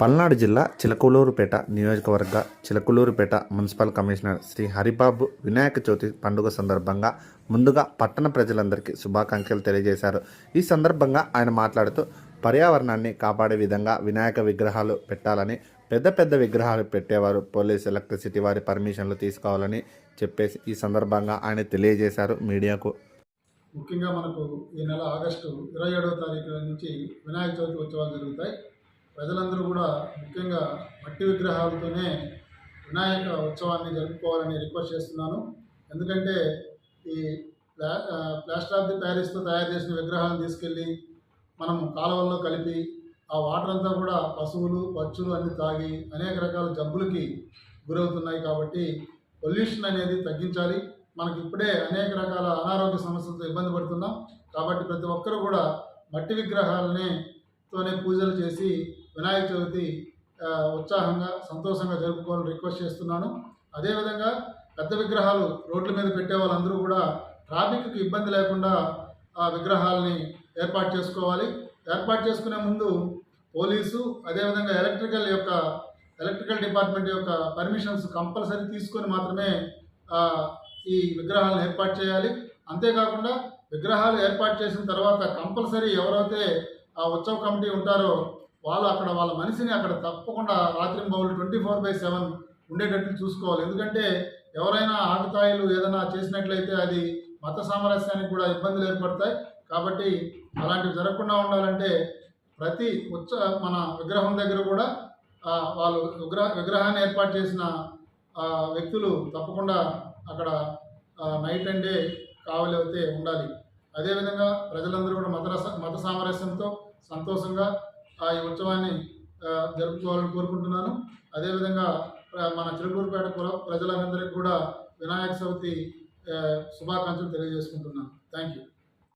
పల్నాడు జిల్లా చిలకలూరుపేట నియోజకవర్గ Chilakaluripet municipal commissioner Shri Haribabu Vinayaka Chavithi పండుగ సందర్భంగా ముందుగా పట్టణ ప్రజలందరికీ శుభాకాంక్షలు తెలియజేశారు. ఈ సందర్భంగా ఆయన మాట్లాడుతూ పర్యావరణాన్ని కాపాడే విధంగా వినాయక విగ్రహాలు పెట్టాలని పెద్ద పెద్ద విగ్రహాలు పెట్టేవారు పోలీస్ ఎలక్ట్రిసిటీ వారి పర్మిషన్లు తీసుకోవాలని చెప్పేసి ఈ సందర్భంగా ఆయన తెలియజేశారు మీడియాకు. ముఖ్యంగా మనకు ఈ నెల ఆగస్టు ఇరవై ఏడవ తారీఖు నుంచి వినాయక చవితి ఉత్సవాలు జరుగుతాయి. ప్రజలందరూ కూడా ముఖ్యంగా మట్టి విగ్రహాలతోనే వినాయక ఉత్సవాన్ని జరుపుకోవాలని రిక్వెస్ట్ చేస్తున్నాను. ఎందుకంటే ఈ ప్లా ప్లాస్టర్ ఆఫ్ ది ప్యారిస్తో తయారు చేసిన విగ్రహాలను తీసుకెళ్ళి మనం కాలువల్లో కలిపి ఆ వాటర్ అంతా కూడా పశువులు పచ్చులు అన్ని తాగి అనేక రకాల జబ్బులకి గురవుతున్నాయి కాబట్టి పొల్యూషన్ అనేది తగ్గించాలి. మనకి ఇప్పుడే అనేక రకాల అనారోగ్య సమస్యలతో ఇబ్బంది పడుతున్నాం. కాబట్టి ప్రతి ఒక్కరూ కూడా మట్టి విగ్రహాలనే తోనే పూజలు చేసి వినాయక చవితి ఉత్సాహంగా సంతోషంగా జరుపుకోవాలని రిక్వెస్ట్ చేస్తున్నాను. అదేవిధంగా పెద్ద విగ్రహాలు రోడ్ల మీద పెట్టే వాళ్ళందరూ కూడా ట్రాఫిక్కి ఇబ్బంది లేకుండా ఆ విగ్రహాలని ఏర్పాటు చేసుకోవాలి. ఏర్పాటు చేసుకునే ముందు పోలీసు అదేవిధంగా ఎలక్ట్రికల్ యొక్క ఎలక్ట్రికల్ డిపార్ట్మెంట్ యొక్క పర్మిషన్స్ కంపల్సరీ తీసుకొని మాత్రమే ఈ విగ్రహాలను ఏర్పాటు చేయాలి. అంతేకాకుండా విగ్రహాలు ఏర్పాటు చేసిన తర్వాత కంపల్సరీ ఎవరైతే ఆ ఉత్సవ కమిటీ ఉంటారో వాళ్ళు అక్కడ వాళ్ళ మనిషిని అక్కడ తప్పకుండా రాత్రింబౌలు ట్వంటీ ఫోర్ బై సెవెన్ ఉండేటట్టు చూసుకోవాలి. ఎందుకంటే ఎవరైనా ఆకతాయిలు ఏదైనా చేసినట్లయితే అది మత సామరస్యానికి కూడా ఇబ్బందులు ఏర్పడతాయి. కాబట్టి అలాంటివి జరగకుండా ఉండాలంటే ప్రతి ఉచ్చ మన విగ్రహం దగ్గర కూడా వాళ్ళు విగ్రహ విగ్రహాన్ని ఏర్పాటు చేసిన వ్యక్తులు తప్పకుండా అక్కడ నైట్ అండ్ డే కావలి అయితే ఉండాలి. అదేవిధంగా ప్రజలందరూ కూడా మత మత సామరస్యంతో సంతోషంగా ఆ ఈ ఉత్సవాన్ని జరుపుకోవాలని కోరుకుంటున్నాను. అదేవిధంగా మన చిలుకూరుపేట కుల ప్రజలందరికీ కూడా వినాయక చవితి శుభాకాంక్షలు తెలియజేసుకుంటున్నాను. Thank you